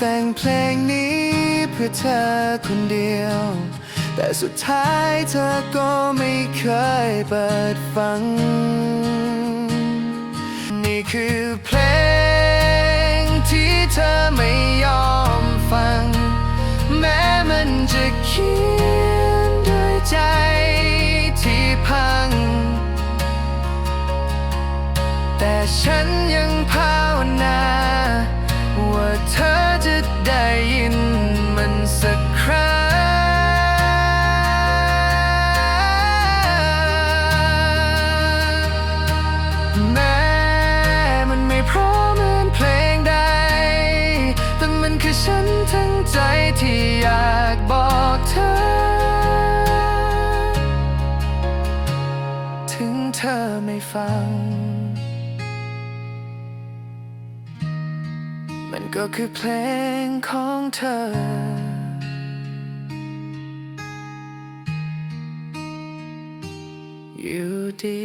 แต่งเพลงนี้เพื่อเธอคนเดียว แต่สุดท้ายเธอก็ไม่เคยเปิดฟัง นี่คือเพลงที่เธอไม่ยอมฟัง แม้มันจะเขียนด้วยใจที่พัง แต่ฉัน คือฉันทั้งใจที่อยากบอกเธอ ถึงเธอไม่ฟัง มันก็คือเพลงของเธออยู่ดี